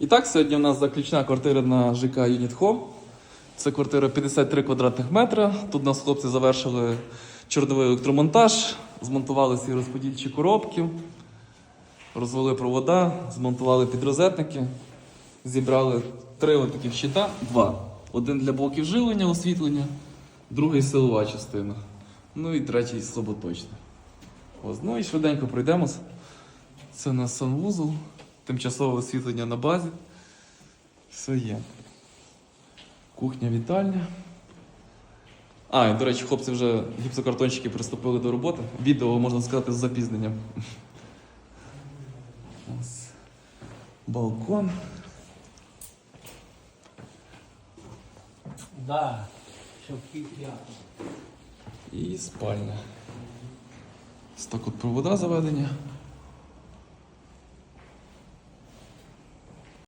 І так, сьогодні у нас заключна квартира на ЖК Unit Home. Це квартира 53 квадратних метра. Тут у нас хлопці завершили чорновий електромонтаж, змонтували всі розподільчі коробки, розвели провода, змонтували підрозетники, зібрали три от таких щита, два. Один для блоків живлення, освітлення, другий силова частина. Ну і третій слаботочний. Ось, ну і швиденько пройдемось. Це у нас санвузол, тимчасове освітлення на базі. Все є. Кухня, вітальня. А, і, до речі, хлопці вже гіпсокартонщики приступили до роботи. Відео, можна сказати, з запізненням. Ось. Балкон. Да, щоб кип'ятно. І спальня. Ось так от провода заведені.